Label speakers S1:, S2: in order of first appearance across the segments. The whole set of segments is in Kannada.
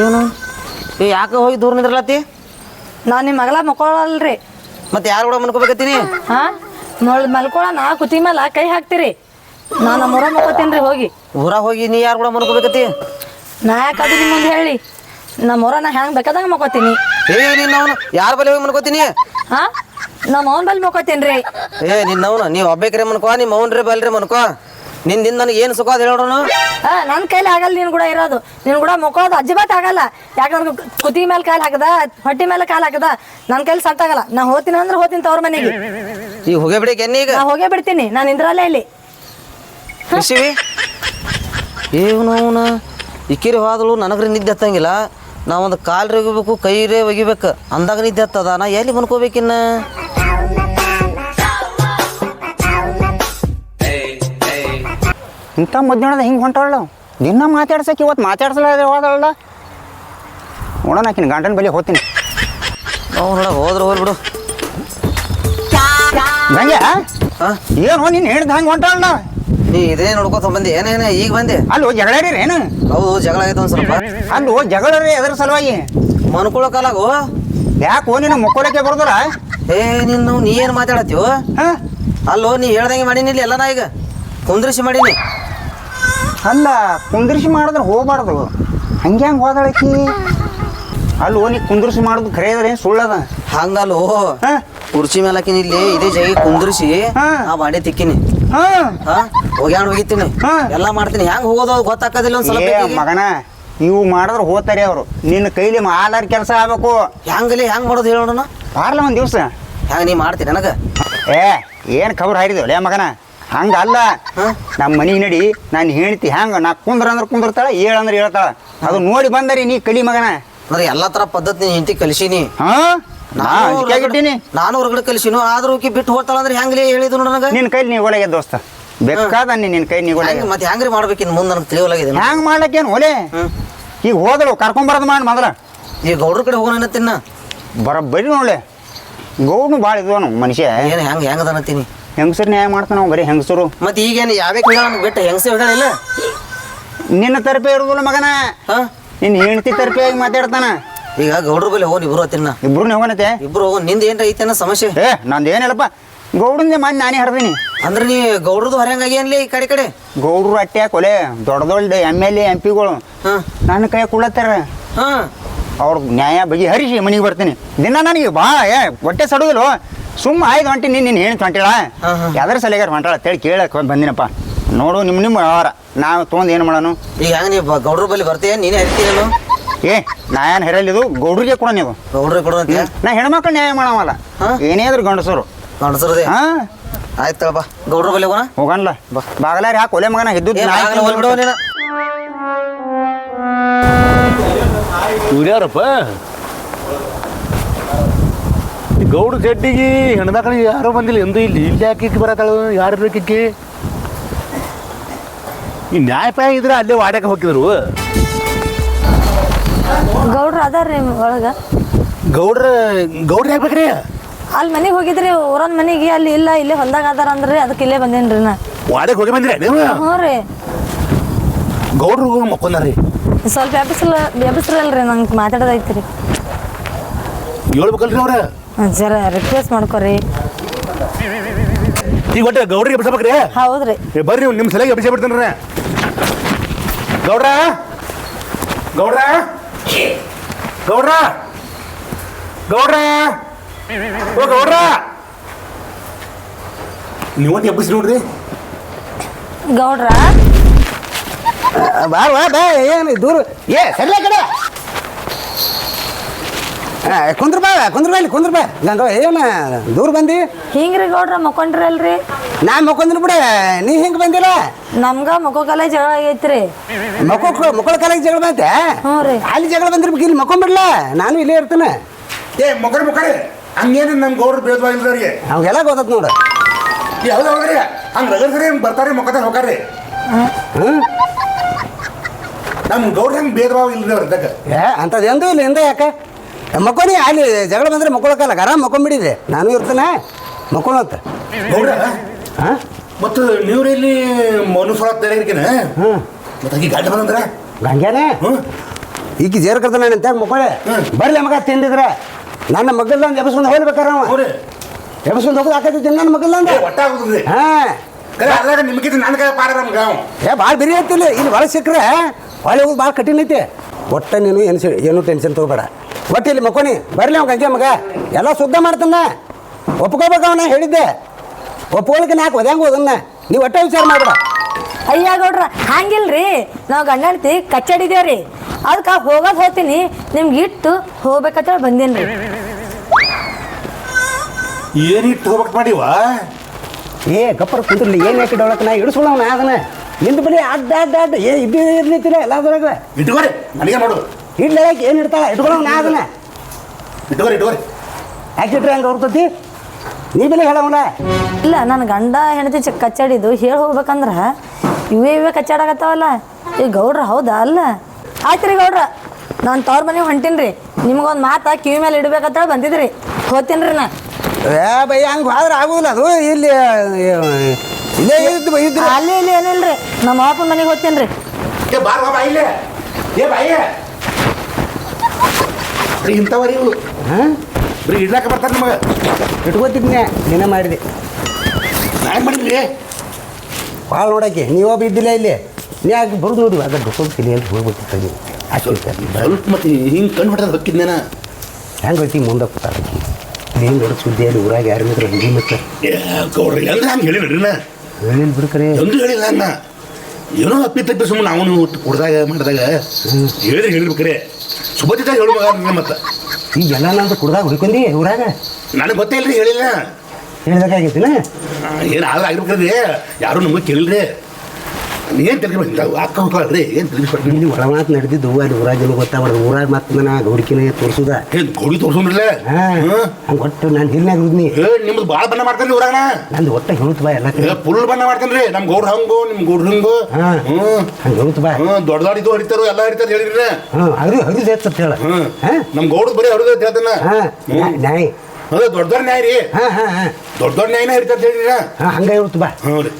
S1: ಏನು? ಏ ಯಾಕೆ ಹೋಗಿ ದೂರ ನಿಂದ್ರಲತ್ತಿ?
S2: ನಾನು ನಿಮ್ಮ ಮಗಳ ಮಕ್ಕೊಳಲ್ರಿ.
S1: ಮತ್ತೆ ಯಾರು ಕೂಡ ಮಲ್ಕೋಬೇಕತ್ತೀನಿ?
S2: ಹಾ? ನೋಡ್ ಮಲ್ಕೊಳ ನಾ ಕುತಿ ಮೇಲೆ ಕೈ ಹಾಕ್ತೀರಿ. ನಾ ನಮ್ಮೂರ ಮಕ್ಕೋತೀನಿ ರೀ ಹೋಗಿ.
S1: ಊರಾಗ ಹೋಗಿ ನೀ ಯಾರು ಕೂಡ ಮಲ್ಕೋಬೇಕತ್ತಿ?
S2: ನಾ ಯಾಕಾದ್ರಿ ನಿಮ್ಮ ಮುಂದೆ ಹೇಳಿ? ನಮ್ಮೂರ ನಾ ಹ್ಯಾಂಗೆ ಬೇಕಾದಂಗ ಮಕ್ಕೋತೀನಿ
S1: ಏ ನಿನ್ನವನು ಯಾರ ಬಳಿ ಹೋಗಿ ಮನ್ಕೋತೀನಿ
S2: ಹಾ? ನಮ್ಮ ಅವನ ಬಲ್ಲಿ ರೀ.
S1: ಏ ನಿನ್ನವನು ನೀವು ಒಬ್ಬೇಕ್ರೆ ಮನ್ಕೋ ನಿಮ್ಮ ಅವನ್ರಿ ಬಲ್ರಿ ಮನ್ಕೋ ನಿನ್ ನಿನ್ ನನಗೆ ಏನು ಸುಖ ಅದ ಹೇಳೋಣ
S2: ಹಾಂ ನನ್ನ ಕೈಲಿ ಆಗಲ್ಲ ನೀನು ಕೂಡ ಇರೋದು. ನೀನು ಕೂಡ ಮುಖೋದು ಅಜ್ಜಿಬಾತ್ ಆಗಲ್ಲ. ಯಾಕಂದ್ರೆ ಕುತಿ ಮೇಲೆ ಕಾಲು ಹಾಕದ ಹೊಟ್ಟಿ ಮೇಲೆ ಕಾಲು ಹಾಕದ? ನನ್ನ ಕೈಲಿ ಸಟ್ ಆಗಲ್ಲ. ನಾ ಹೋತೀನಿ ಅಂದ್ರೆ ಹೋತೀನಿ ತವ್ರ ಮನೆಗೆ.
S1: ಈಗ ಹೋಗೇ ಬಿಡಿ ಕೆನ್ನಿ ಈಗ.
S2: ನಾ ಹೋಗೇ ಬಿಡ್ತೀನಿ. ನಾನು ಇಂದ್ರಲ್ಲೇ ಇಲ್ಲಿ.
S1: ಖುಷಿವಿ ಏನು ಅವನ? ಇಕ್ಕಿರಿ ಹೋದಳು ನನಗ್ರಿ ನಿದ್ದೆ ಹತ್ತಂಗಿಲ್ಲ. ನಾ ಒಂದು ಕಾಲ್ರಿ ಒಗಿಬೇಕು ಕೈರೇ ಒಗಿಬೇಕು. ಅಂದಾಗ ನಿದ್ದೆ ಹತ್ತದ. ನಾ ಎಲ್ಲಿ ಮನ್ಕೋಬೇಕಿನ್ನ?
S3: ಇಂಥ ಮಧ್ಯಾಹ್ನದ ಹಿಂಗೆ ಹೊಂಟಾಳ ದಿನ ಮಾತಾಡ್ಸಕ್ಕೆ ಇವತ್ತು ಮಾತಾಡ್ಸಲ್ಲ ಹೋದಳ ನೋಡೋಣ ಆಕಿನ ಗಂಡನ ಬಳಿ ಹೋಗ್ತೀನಿ.
S1: ನೋಡೋಣ ನೋಡ ಹೋದ್ರೆ ಹೋಗ್ಲಿ ಬಿಡು.
S3: ಗಂಗೆ ಏನು ನೀನು ಹೇಳ್ದ ಹಂಗೆ ಹೊಂಟಾಳ
S1: ನೀ ಇದೇ ನೋಡ್ಕೋತ ಬಂದಿ? ಏನೇನ? ಈಗ ಬಂದೆ?
S3: ಅಲ್ಲೋ ಜಗಳಾಡಿರಿ ಏನು?
S1: ಹೌದು ಜಗಳ ಆಗೈತೆ ಒಂದು ಸ್ವಲ್ಪ.
S3: ಅಲ್ಲೋ ಜಗಳರಿ ಎದ್ರ ಸಲುವಾಗಿ.
S1: ಮನ್ಕೊಳಕಾಲಾಗು
S3: ಯಾಕೋ ನಿನ್ನ ಮುಕ್ಕೊಳಕ್ಕೆ ಬರ್ದಾರ
S1: ಏ ನಿನ್ನ ನೀ ಏನು ಮಾತಾಡತ್ತೀವೋ?
S3: ಹಾಂ?
S1: ಅಲ್ಲೋ ನೀ ಹೇಳ್ದಂಗೆ ಮಾಡೀನಿ ಇಲ್ಲಿ ಎಲ್ಲ ನಾ ಈಗ. ಕುಂದ್ರಿಸಿ ಮಾಡೀನಿ.
S3: ಅಲ್ಲ ಕುಂದ್ರಿಸಿ ಮಾಡಿದ್ರೆ ಹೋಗ್ಬಾರ್ದು. ಹಂಗೆ ಹಂಗೆ ಹೋದಳಕಿ. ಅಲ್ಲೋ ನೀ ಕುಂದ್ರಿಸಿ ಮಾಡೋದು ಖರೆ ಏನು ಸುಳ್ಳದ
S1: ಹಂಗಲ್ಲೋ
S3: ಹಾಂ?
S1: ಕುರ್ಚಿ ಮೇಲೆ ಹಾಕಿನಿ ಇಲ್ಲಿ ಇದೇ ಜೈ ಕುಂದ್ರಿಸಿ
S3: ಹಾ.
S1: ಆ ಬಾಂಡೆ ತಿಕ್ಕಿನಿ.
S3: ಹಾಂ?
S1: ಹಾ? ಹೋಗ್ಯಾಣ ಹೋಗಿತ್ತೀನಿ.
S3: ಹಾ.
S1: ಎಲ್ಲ ಮಾಡ್ತೀನಿ. ಹೆಂಗ್ ಹೋಗೋದು ಅದು ಗೊತ್ತಾಕದಿಲ್ಲ ಒಂದ್
S3: ಏ ಮಗನ ನೀವು ಮಾಡಿದ್ರೆ ಹೋಗ್ತಾರೆ ಅವರು. ನಿನ್ನ ಕೈಲಿ ಮಾಲಾರ ಕೆಲಸ ಆಗ್ಬೇಕು.
S1: ಹೆಂಗಲಿ ಹೆಂಗ್ ಮಾಡೋದು ಹೇಳೋಣ?
S3: ಬಾರ್ಲ ಒಂದು ದಿವಸ.
S1: ಹೆಂಗ ನೀ ಮಾಡ್ತೀನಿ ನನಗ?
S3: ಏ ಏನು ಖಬರ್ ಹಾರಿದೇವಲೇ ಮಗನ. ಹಂಗಲ್ಲ? ನಮ್ಮ ಮನಿ ನಡಿ ನಾನು ಹೇಳ್ತಿ ಹೆಂಗ ನಾ ಕುಂದ್ರ ಅಂದ್ರೆ ಕುಂದಿರ್ತಾಳ ಏಳಂದ್ರೆ ಹೇಳ್ತಾಳ ಅದು ನೋಡಿ ಬಂದರಿ ನೀ ಕಲಿ ಮಗನ.
S1: ಅಂದ್ರೆ ಎಲ್ಲಾ ತರ ಪದ್ಧತಿ ಹೆಂಡತಿ ಕಲಿಸೀನಿ.
S3: ಹಾ? ನಾ
S1: ನಾನು ಹೊರಗಡೆ ಕಲಿಸಿನು ಆದ್ರೂ ಆಕಿ ಬಿಟ್ಟು ಹೋಗ್ತಾಳ ಅಂದ್ರೆ ಹೆಂಗ್ಲಿ ಹೇಳಿದ್ರು ನನಗ?
S3: ನಿನ್ನ ಕೈಲಿ ನೀ ಒಳಗೆ ದೋಸ್ತ. ಬೇಕಾದ ನೀ ನಿನ್ನ ಕೈ ನೀ ಒಳಗೆ
S1: ಮತ್ತೆ ಹೆಂಗ್ರಿ ಮಾಡ್ಬೇಕು ಇನ್ನು ಮುಂದೆ ನನಗೆ ತಿಳಿಯೋಲಾಗಿದೆ
S3: ಹ್ಯಾಂಗ ಮಾಡ್ಲಕ್ಕೇನು ಒಲೆ? ಈಗ ಹೋದಳು ಕರ್ಕೊಂಬರೋದು ಮಾಡಿ ಮೊದಲ.
S1: ಈ ಗೌಡ್ರ ಕಡೆ ಹೋಗೋಣ ತಿನ್ನ
S3: ಬರೋಬ್ಬರಿ ನೋಡ್ಲೆ. ಗೌಡ್ನು ಭಾಳ ಇದ್ವನು ಮನುಷ್ಯ.
S1: ಏನು ಹೆಂಗ್ ಹೆಂಗ್ ಅದಂತೀನಿ
S3: ಹೆಂಗಸರು ನ್ಯಾಯ ಮಾಡ್ತಾನೆ ನಾವು ಬರೀ ಹೆಂಗಸರು.
S1: ಮತ್ತೆ ಈಗೇನು ಯಾವೇ ಹೇಳ ನಮ್ಗೆ ಬಿಟ್ಟು ಹೆಂಗಸೆ ಹೇಳಲಿಲ್ಲ
S3: ನಿನ್ನ ತರಪೆ ಇರುದಿಲ್ಲ ಮಗನ.
S1: ಹಾ?
S3: ನಿನ್ನ ಹೆಂಡತಿ ತರಪೆಯಾಗಿ ಮಾತಾಡ್ತಾನ.
S1: ಈಗ ಗೌಡ್ರ ಬಲ್ಲಿ ಹೋಗಿ ಇಬ್ರು ತಿನ್ನ
S3: ಇಬ್ರು ಹೋಗನತೆ
S1: ಇಬ್ರು ನಿಂದ ಏನ್ರ ಅನ್ನೋ ಸಮಸ್ಯೆ.
S3: ಏ ನಂದು ಏನಿಲ್ಲಪ್ಪ. ಗೌಡಂದೆ ಮಾಡಿ ನಾನೇ ಹರಿದೀನಿ.
S1: ಅಂದ್ರೆ ನೀ ಗೌಡ್ರದ್ದು ಹೊರಂಗಾಗಿ ಅನ್ಲಿ ಈ ಕಡೆ ಕಡೆ?
S3: ಗೌಡ್ರು ಅಟ್ಟೆ ಕೊಲೆ ದೊಡ್ಡ ದೊಡ್ಡ ಎಂ ಎಲ್ ಎ ಎಂ ಪಿಗಳು
S1: ಹಾ.
S3: ನನ್ನ ಕೈ ಕುಳತ್ತಾರ
S1: ಹಾ.
S3: ಅವ್ರ ನ್ಯಾಯ ಬಗೆ ಹರಿಸಿ ಮನೆಗೆ ಬರ್ತೀನಿ. ದಿನ ನನಗೆ ಬಾ ಏ ಹೊಟ್ಟೆ ಸಡುದಿಲ್ಲ ಸುಮ್ಮ ಆಯ್ತು ಹೊಂಟಿ ನೀನು ನಿನ್ನ ಹೇಳಿ. ಹೊಂಟಿಳ. ಯಾವ್ದಾರ ಸಲಿಗಾರ ಹೊಂಟಾಳ ಅಂತೇಳಿ ಕೇಳಕ್ಕೆ ಬಂದಿನಪ್ಪ. ನೋಡು ನಿಮ್ಮ ನಿಮ್ಮ ವ್ಯವಹಾರ. ನಾವು ತೊಗೊಂಡು ಏನು ಮಾಡೋನು?
S1: ಈಗ ಹೆಂಗ ನೀ ಬ- ಗೌಡ್ರ ಬಲ್ಲಿ ಬರ್ತೀಯ? ನೀನೇ ಹೇಳ್ತೀನಲ್ಲ
S3: ಏ ನಾ ಏನು ಹೆರಲಿದು ಗೌಡ್ರಿಗೆ ಕೊಡ ನೀವು.
S1: ಗೌಡ್ರಿಗೆ ಕೊಡು ಅಂತ
S3: ನಾ ಹೆಣ್ಮಕ್ಳು ನ್ಯಾಯ ಮಾಡವಲ್ಲ? ಏನೇ ಆದ್ರೂ ಗಂಡಸರು.
S1: ಗಂಡಸರದೇ?
S3: ಹಾ.
S1: ಆಯ್ತು ಬಾ. ಗೌಡ್ರ ಬಲ್ಲಿ ಹೋಗೋಣ?
S3: ಹೋಗನ್ಲ ಬಾಗಲಾರಿ ಹಾಕಿ ಒಲೆ ಮಗನ
S1: ಇದ್ದು
S4: ಇವ್ರ್ಯಾರಪ್ಪ ಗೌಡ ಜಡ್ಡಿಗೆ ಹೆಣ್ಮಕ್ಳು ಯಾರೂ ಬಂದಿಲ್ಲ ಎಂದು ಇಲ್ಲಿ ಇಲ್ಲಿ ಇಕ್ಕಿ ಬರತ್ತಾಳು? ಯಾರು ಬೇಕಿಕ್ಕಿ ಈ ನ್ಯಾಯಪಾಯ ಇದ್ರೆ ಅಲ್ಲೇ ವಾಡ್ಯಾಕ ಹೋಗಿದ್ರು.
S2: ಗೌಡ್ರು ಅದಾರ್ರಿ ಒಳಗ.
S4: ಗೌಡ್ರ ಗೌಡ್ರ ಯಾಕೆ ಬೇಕ್ರಿ?
S2: ಅಲ್ಲಿ ಮನೆಗೆ ಹೋಗಿದ್ರಿ ಊರನ್ ಮನೆಗೆ ಅಲ್ಲಿ ಇಲ್ಲ ಇಲ್ಲೇ ಹೊಲ್ದಾಗ ಅದಾರ ಅಂದ್ರಿ ಅದಕ್ಕೆ ಇಲ್ಲೇ ಬಂದೇನ್ರಿ ನಾ.
S4: ವಾಡ್ಯಾಗ ಹೋಗಿ ಬಂದ್ರಿ ನೀವು?
S2: ಹ್ಞೂ ರೀ.
S4: ಗೌಡ್ರು ಮಕ್ಕೊಂದಾರ್ರಿ
S2: ಸ್ವಲ್ಪ ಎಬ್ಬಿಸಲ್ಲ ಎಬ್ಬಿಸ್ರಲ್ರಿ ನಂಗೆ ಮಾತಾಡೋದೈತಿ ರೀ
S4: ಹೇಳ್ಬೇಕಲ್ರಿ ಅವ್ರ?
S2: ಜರ ರಿಕ್ವೆಸ್ಟ್ ಮಾಡ್ಕೊರಿ.
S4: ಈಗ ಒಟ್ಟು ಗೌಡ್ರಿಗೆ ಬಿಡ್ಸಬೇಕ್ರಿ
S2: ಹೌದ್ರಿ.
S4: ಏ ಬರ್ರಿ ನೀವು ನಿಮ್ಮ ಸಲಗೆ ಅಭಿಷೇಕ ಬಿಡ್ತೇನೆ ಗೌಡ್ರ? ಗೌಡ್ರ? ಗೌಡ್ರ? ಗೌಡ್ರ? ಓ ಗೌಡ್ರ? ನೀವೊಂದು ಎಬ್ಬಿಸಿ ನೋಡ್ರಿ.
S2: ಗೌಡ್ರ?
S3: ಬಾ ಬಾ ಬಾ ಏನು ದೂರ ಏ ಸರಿಲ ಕಡೆ ಕುಂದ್ರ ಬಾ ಕುಂದ್ರ ಬಾ ಇಲ್ಲಿ ಕುಂದ್ರ ಬಾ ಗಂಗ ಏನು ದೂರ ಬಂದಿ?
S2: ಹಿಂಗ್ರಿ ಗೌಡ್ರ ಮಕ್ಕೊಂಡ್ರಿ ಅಲ್ರಿ
S3: ನಾ ಮಕ್ಕೊಂದ್ರ ಬಿಡ ನೀ ಹಿಂಗೆ ಬಂದಿಲ್ಲ?
S2: ನಮ್ಗ ಮಕ್ಕೋಕಾಲ ಜಗಳ ಆಗೈತ್ರಿ.
S3: ಮಕ್ಕಳು ಮಕ್ಕಳ ಕಾಲಿಗೆ ಜಗಳ ಬಂತೆ?
S2: ಹ್ಞೂ ರೀ.
S3: ಅಲ್ಲಿ ಜಗಳ ಬಂದಿರ್ಬೇಕು ಇಲ್ಲಿ ಮಕ್ಕೊಂಬಿಡ್ಲ? ನಾನು ಇಲ್ಲೇ ಇರ್ತೇನೆ.
S4: ಏ ಮಕ್ಕಳು ಮಕ್ಕಳೇ ಹಂಗೇನು ನಮ್ಮ ಗೌಡ್ರು ಭೇದವಾಗಿಲ್ದವ್ರಿಗೆ
S3: ಅವಾಗೆಲ್ಲ ಗೊತ್ತತ್ ನೋಡು.
S4: ಯಾವ್ದು ಹೋಗ್ರಿ ಹಂಗೆ ರಗಡ್ ಸರಿ ಹಂಗೆ ಬರ್ತಾರೆ ಮಕ್ಕಳ ಹೋಗಾರಿ
S3: ಹ್ಞೂ.
S4: ನಮ್ಮ ಗೌಡ್ರ ಹೆಂಗೆ ಭೇದ ಭಾವ ಇಲ್ದವ್ರ ಇದ್ದಾಗ.
S3: ಏ ಅಂಥದ್ದು ಎಂದೂ ಇಲ್ಲ ಹಿಂದೆ ಯಾಕೆ? ಮಕ್ಕೋನಿ ಅಲ್ಲಿ ಜಗಳ ಬಂದ್ರೆ ಮಕ್ಕೊಳಕ್ಕಲ್ಲ ಆರಾಮ್ ಮಕ್ಕೊಂಬಿಡಿದೆ ನಾನು ಇರ್ತೇನೆ ಮಕ್ಕೊಳತ್ತ
S4: ಗೌಡ್ರ
S3: ಹಾಂ?
S4: ಮತ್ತು ನೀವ್ರೆಲ್ಲಿ ತೆರೆಗಿನ
S5: ಹ್ಞೂ
S4: ಮತ್ತೆ ಆಕಿ ಗಂಡ ಬಂದ್ರ
S5: ಗಂಗ್ಯಾನೆ
S4: ಹ್ಞೂ
S5: ಈಗ ಜೇರ್ ಕರ್ತಾನೆ ಅಂತ ಮಕ್ಕಳೆ. ಬರ್ಲಿ ಮಗ ತಿಂದಿದ್ರೆ. ನನ್ನ ಮಗಲ್ದಂದು ಎಬ್ಸ್ಕೊಂಡು ಹೋಗ್ಬೇಕಾರ ಅವ
S4: ಹೌದ್ರಿ
S5: ಎಬ್ಸ್ಕೊಂಡು ಹೋಗೋದು ಆಕೈತಿ ನನ್ನ ಮಗಲ್ದಂದ
S4: ಒಟ್ಟ ಆಗುದ್ರಿ
S5: ಹಾಂ.
S4: ಕರೆ ಅದ್ರಾಗ ನಿಮ್ಗಿಂತ ನನ್ನ ಕೈ ಪಾರ ನಮ್ಗೆ. ಅವ
S5: ಏ ಭಾಳ ಬಿರಿ ಐತಿಲ್ಲ ಇಲ್ಲಿ. ಒಳಗೆ ಸಿಕ್ಕರೆ ಹೊಳೆ ಹೋಗಿ ಭಾಳ ಕಠಿಣ ಐತಿ. ಒಟ್ಟ ನೀನು ಏನು ಏನು ಟೆನ್ಷನ್ ತೊಗೋಬೇಡ. ಒಟ್ಟು ಇಲ್ಲಿ ಮಕ್ಕೋನಿ ಬರಲಿ ಅವ್ನು ಗಂಗೆ ಮಗ. ಎಲ್ಲ ಶುದ್ಧ ಮಾಡ್ತಾನ ಒಪ್ಕೋಬೇಕು ಅವನ ಹೇಳಿದ್ದೆ. ಒಪ್ಕೊಳಕ್ಕೆ ನಾಲ್ಕು ಒದ್ಯಾಂಗ ಹೋದನ್ನ. ನೀವು ಒಟ್ಟೆ ವಿಚಾರ ಮಾಡ್ಬೇಡ.
S2: ಅಯ್ಯ ಗೌಡ್ರ ಹಂಗಿಲ್ರಿ. ನಾವು ಗಂಡ ಹೆಂಡ್ತಿ ಕಚ್ಚಾಡಿದೇವ್ರಿ. ಅದಕ್ಕೆ ಹೋಗೋದು ಹೋಗ್ತೀನಿ. ನಿಮ್ಗೆ ಇಟ್ಟು ಹೋಗ್ಬೇಕಂತ ಬಂದೇನ್ರಿ.
S4: ಏನಿಟ್ಟು ಹೋಗ್ಬೇಕು ಮಾಡಿವ?
S5: ಏ ಗಪ್ಪರ ಕುಂತಿರ್ಲಿ ಏನು ಹಾಕಿಡೋಳಕ್ಕೆ ಡೊಳಕ್ಕೆ ನಾ ಇಡಿಸ್ಕೊಳ್ಳೋಣ ಅದನ್ನ ನಿಂದು ಬಳಿ ಅಡ್ಡ ಅಡ್ಡ ಅಡ್ಡ. ಏ ಇದ್ದು ಇರ್ಲಿತ್ತಿಲ್ಲ ಎಲ್ಲದ್ರಾಗ
S4: ಇಟ್ಕೋರಿ ನನಗೆ ಮಾಡು.
S5: ಇಡ್ಲಕ್ಕೆ ಏನು ಇಡ್ತಾಳೆ? ಇಟ್ಕೊಳ್ಳೋ ನಾ ಅದನ್ನ.
S4: ಇಟ್ಕೋರಿ ಇಟ್ಕೋರಿ.
S5: ಯಾಕೆ ಇಟ್ಟರೆ ಹಂಗೆ ಹೊರ್ತತಿ ನೀ ಬೆಲೆ ಹೇಳವಲ್ಲ
S2: ಇಲ್ಲ ನನ್ನ ಗಂಡ ಹೆಂಡತಿ ಚ ಕಚ್ಚಾಡಿದ್ದು ಹೇಳಿ ಹೋಗ್ಬೇಕಂದ್ರೆ ಇವೇ ಇವೇ ಕಚ್ಚಾಡಕತ್ತಾವಲ್ಲ. ಈ ಗೌಡ್ರ ಹೌದಾ? ಅಲ್ಲ. ಆಯ್ತು ರೀ ಗೌಡ್ರ ನಾನು ತವ್ರ ಮನೆಗೆ ಹೊಂಟೀನಿ ರೀ. ನಿಮ್ಗೊಂದು ಮಾತಾ ಕಿವಿ ಮೇಲೆ ಇಡ್ಬೇಕಂತ ಬಂದಿದ್ರಿ. ಹೋಗ್ತೀನಿ ರೀ ನಾ.
S5: ಏ ಬೈ ಹಂಗೆ ಹೋದ್ರೆ ಆಗೋದಿಲ್ಲ ಅದು. ಇಲ್ಲಿ ಇಲ್ಲೇ ಇದ್ದು ಇದ್ರು.
S2: ಅಲ್ಲಿ ಇಲ್ಲಿ ರೀ ನಮ್ಮ ಅಪ್ಪನ ಮನೆಗೆ ಹೋಗ್ತೀನಿ ರೀ.
S4: ಏ ಬಾರ್ ಬಾ ಇಲ್ಲೇ. ಏ ಬಾಯಿ. ಬರೀ ಇಂಥವ್ರಿ ಇವು
S5: ಹಾಂ?
S4: ಬರೀ ಇಡ್ಲಾಕ ಬರ್ತಾರೆ ನಿಮಗೆ.
S5: ಇಟ್ಕೋತಿದ್ನೆ ನೀನೇ ಮಾಡಿದೆ
S4: ನಾನು ಮಾಡಿದ್ರಿ?
S5: ಭಾಳ ನೋಡಕ್ಕೆ ನೀವೊಬ್ಬ ಇದ್ದಿಲ್ಲ ಇಲ್ಲಿ. ನೀ ಯಾಕೆ ಬರೋದು ನೋಡಿ ಅದ ಕಲಿ ಅಂತ ಹೋಗ್ಬೇಕಿತ್ತು ನೀವು
S4: ಸ್ವಲ್ಪ ಮತ್ತೆ ಹಿಂಗೆ ಕಣ್ಣು ಹೊಡೆದ ಹೊಕ್ಕಿದ್ನೇನ?
S5: ಹೆಂಗೆ ಹೋಯ್ತಿ ಮುಂದೆ ಕೂತಾಕಿ ಏನು ದೊಡ್ಡ ಸುದ್ದಿ ಅಲ್ಲಿ ಊರಾಗ ಯಾರು ಮಿತ್ರ ಹಿಂಗೆ ಮಿತ್ರ ಹೇಳಿಲ್ಲ ಬಿಡ್ಕರೆ?
S4: ಎಂದು ಹೇಳಿಲ್ಲ ಅನ್ನ ಏನೋ ಅಪ್ಪಿ ತಪ್ಪಿ ಸುಮ್ಮನೆ ಒಟ್ಟು ಕುಡ್ದಾಗ ಮಾಡಿದಾಗ ಹೇಳಿದ್ರೆ ಹೇಳಿರ್ಬೇಕ್ರೆ ಸುಭಜಿತ ಹೇಳು ಮಗ ಮತ್ತೆ.
S5: ಎಲ್ಲ ನಾನು ಕುಡ್ದಾಗ ಹುಡ್ಕೊಂಡಿ ಊರಾಗ?
S4: ನನಗೆ ಗೊತ್ತೇ ಇಲ್ರಿ ಹೇಳಿಲ್ಲ.
S5: ಹೇಳ್ಬೇಕಾಗೈತಿನ
S4: ಏನು ಆದ್ರೆ ಆಗಿರ್ಬೇಕ್ರಿ ಯಾರು ನಮಗೆ ಕೇಳಿಲ್ರಿ. ಏನು ಅಕ್ಕ ಹೋಗ್ರಿ ಏನು ತಿಳಿಸ್ಬೇಕು
S5: ಇಲ್ಲಿ ಒಳ ಮಾತು ನಡೆದಿದ್ದು ಅಲ್ಲಿ ಊರಾಗ ಗೊತ್ತಾಗ ಊರಾಗ ಮತ್ತೆ ನಾ ಗೌಡಿಕಿನೇ ತೋರಿಸುದ.
S4: ಏನು ಗೌಡಿ ತೋರ್ಸೋನ್ರಲ್ಲ
S5: ಹಾಂ ಒಟ್ಟು ನಾನು ಹಿಲ್ನಾಗ ಇದ್ನಿ
S4: ನಿಮ್ದು ಭಾಳ ಬಣ್ಣ ಮಾಡ್ತಾನೆ ಊರಾಗ
S5: ನಂದು ಒಟ್ಟ ಹೇಳುತ್ತ ಬಾ ಎಲ್ಲ
S4: ಫುಲ್ ಬಣ್ಣ ಮಾಡ್ತಾನ್ರಿ ನಮ್ಮ ಗೌಡ್ರ ಹಂಗು ನಿಮ್ಮ ಗೌಡ್ರ ಹಂಗು.
S5: ಹಾಂ
S4: ಹ್ಞೂ
S5: ಹಂಗೆ ಹೇಳುತ್ತ ಬಾ.
S4: ಹ್ಞೂ ದೊಡ್ಡ ದೊಡ್ಡ ಇದು ಹೊಡಿತಾರೋ ಎಲ್ಲ ಹಿಡಿತಾರೆ ಹೇಳಿರಿ
S5: ಹಾಂ ಹರಿದು ಹರಿದು ಹೆಚ್ಚತ್ತ ಹೇಳ.
S4: ಹ್ಞೂ
S5: ಹಾಂ?
S4: ನಮ್ಮ ಗೌಡ್ರು ಬರೀ ಅವ್ರದ್ದು ಹೇಳ್ತಾನ.
S5: ಹಾಂ ನ್ಯಾಯ.
S4: ಅದೇ ದೊಡ್ಡ ದೊಡ್ಡ ನ್ಯಾಯ ರೀ.
S5: ಹಾಂ ಹಾಂ ಹಾಂ.
S4: ದೊಡ್ಡ ದೊಡ್ಡ ನ್ಯಾಯನ ಇರ್ತದೆ ಹೇಳಿರ
S5: ಹಾಂ ಹಂಗೆ ಇರುತ್ತೆ ಬಾ.
S4: ಹ್ಞೂ ರೀ.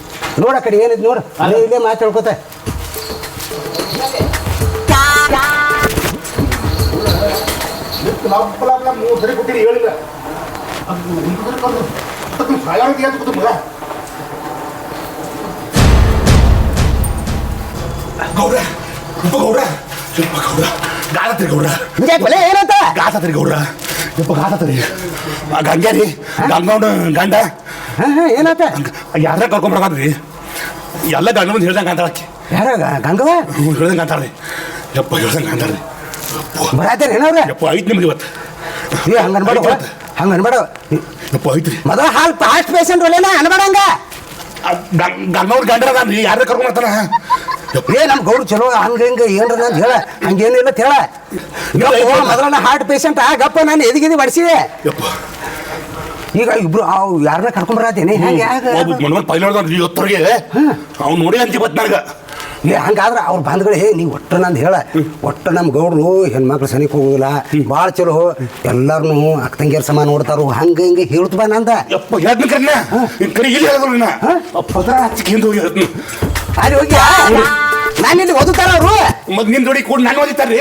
S5: ನೋಡ ಕಡೆ ಏನೈತಿ ನೋಡು. ಅಲ್ಲೇ ಇಲ್ಲೇ
S4: ಮಾತಾಡ್ಕೋತ. ಮೂರು ಸರಿ ಕೊಟ್ಟಿರಿ ಹೇಳಿಲ್ಲ. ಗೌಡ ಗೌಡ ಗೌಡ ಗಾದತ್ರಿ ಗೌಡ
S5: ಏನಂತ?
S4: ಗಾತತ್ರಿ ಗೌಡ ಯಪ್ಪ ಗಾತತ್ರಿ ಆ ಗಂಗೆ ರೀ ಗಂಗೌಡ ಗಂಡ.
S5: ಹಾಂ ಹಾಂ ಏನಾತ?
S4: ಯಾರ ಕರ್ಕೊಂಬರ್ಕಾದ್ರಿ ಎಲ್ಲ ಗಂಡ ಬಂದು ಹೇಳ್ದಂಗೆ ಅಂತಾಳಕ್ಕೆ
S5: ಯಾರ ಗಂಗವ
S4: ಹ್ಞೂ ಹೇಳ್ದಂಗೆ ಅಂತಾಳ್ರಿ ಯಪ್ಪ ಹೇಳ್ದಂಗೆ ಅಂತಾಳ್ರಿ
S5: ಬರಾತಾರ ಏನವ್ರ?
S4: ಯಪ್ಪ ಐತ್ ನಿಮ್ಗೆ ಇವತ್ತು.
S5: ಏ ಹಂಗೆ ಅನ್ಬೇಡ ಹಂಗೆ ಅನ್ಬೇಡ
S4: ಯಪ್ಪ ಐತ್ರಿ
S5: ಮದ ಹಾಲ್ ಪಾಸ್ಟ್ ಪೇಷಂಟ್ ಒಳ್ಳೆನ ಅನ್ಬೇಡ ಹಂಗ?
S4: ಗಂಗವ್ರ ಗಂಡರ ಅದಾನ್ರಿ. ಯಾರ ಕರ್ಕೊಂಬರ್ತಾನ
S5: ಏ ನಮ್ಮ ಗೌಡ್ರು ಚಲೋ ಹಂಗ ಹಿಂಗ ಏನ್ರ ಅಂತ ಹೇಳ. ಹಂಗೇನಿಲ್ಲ ಅಂತ ಹೇಳ ಯಪ್ಪ ಮೊದಲ ಹಾರ್ಟ್ ಪೇಷಂಟ್ ಆಗಪ್ಪ ನಾನು ಎದಿಗಿದಿ ಬಡಿಸಿದೆ.
S4: ಯಪ್ಪ.
S5: ಈಗ ಇಬ್ರು ಅವು ಯಾರನ್ನ ಕರ್ಕೊಂಬರತ್ತೀನಿ ಹೆಂಗೆ
S4: ಅವ್ನು ನೋಡಿ ಅಂತ ಇವತ್ತು ನನಗೆ.
S5: ಹಂಗಾದ್ರೆ ಅವ್ರ ಬಂಧುಗಳು ಹೇ ನೀವು ಒಟ್ಟು ನಂದು ಹೇಳ. ಒಟ್ಟು ನಮ್ಮ ಗೌಡ್ರು ಹೆಣ್ಮಕ್ಳು ಸನಿಕ್ ಹೋಗುದಿಲ್ಲ. ಭಾಳ ಚಲೋ. ಎಲ್ಲಾರು ಅಕ್ಕ ತಂಗಿಯರ್ ಸಮಾನ ನೋಡ್ತಾರು. ಹಂಗ ಹಿಂಗೆ ಹೇಳ್ತು ಬಾ ನಂದ. ಅಲ್ಲಿ ಹೋಗಿ ನಾನು ಇಲ್ಲಿ ಓದುತ್ತಾರ ಅವರು?
S4: ಮತ್ತೆ ನಿನ್ನ ಜೋಡಿ ಕೂಡ ನಾನು ಓದಿತಾರ್ರಿ.